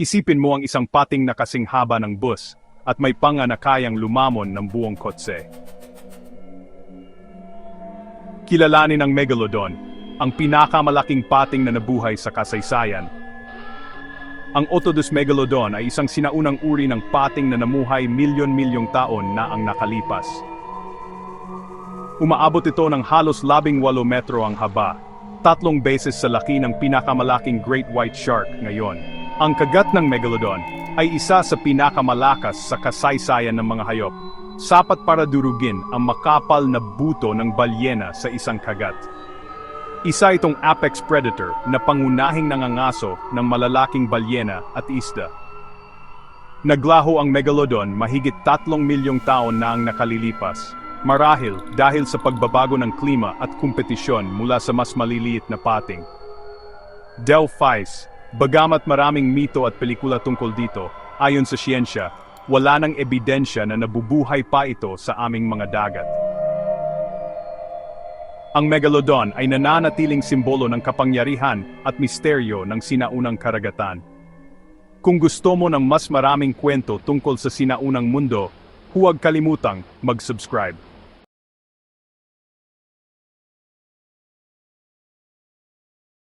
Isipin mo ang isang pating na kasing haba ng bus at may panga na kayang lumamon ng buong kotse. Kilalanin ang Megalodon, ang pinakamalaking pating na nabuhay sa kasaysayan. Ang Otodus Megalodon ay isang sinaunang uri ng pating na namuhay milyon-milyong taon na ang nakalipas. Umaabot ito ng halos labing walo metro ang haba, tatlong beses sa laki ng pinakamalaking Great White Shark ngayon. Ang kagat ng Megalodon ay isa sa pinakamalakas sa kasaysayan ng mga hayop. Sapat para durugin ang makapal na buto ng balyena sa isang kagat. Isa itong apex predator na pangunahing nangangaso ng malalaking balyena at isda. Naglaho ang Megalodon mahigit tatlong milyong taon na ang nakalilipas. Marahil dahil sa pagbabago ng klima at kompetisyon mula sa mas maliliit na pating. Delphis, bagamat maraming mito at pelikula tungkol dito, ayon sa siyensya, wala nang ebidensya na nabubuhay pa ito sa aming mga dagat. Ang Megalodon ay nananatiling simbolo ng kapangyarihan at misteryo ng sinaunang karagatan. Kung gusto mo ng mas maraming kwento tungkol sa sinaunang mundo, huwag kalimutang mag-subscribe.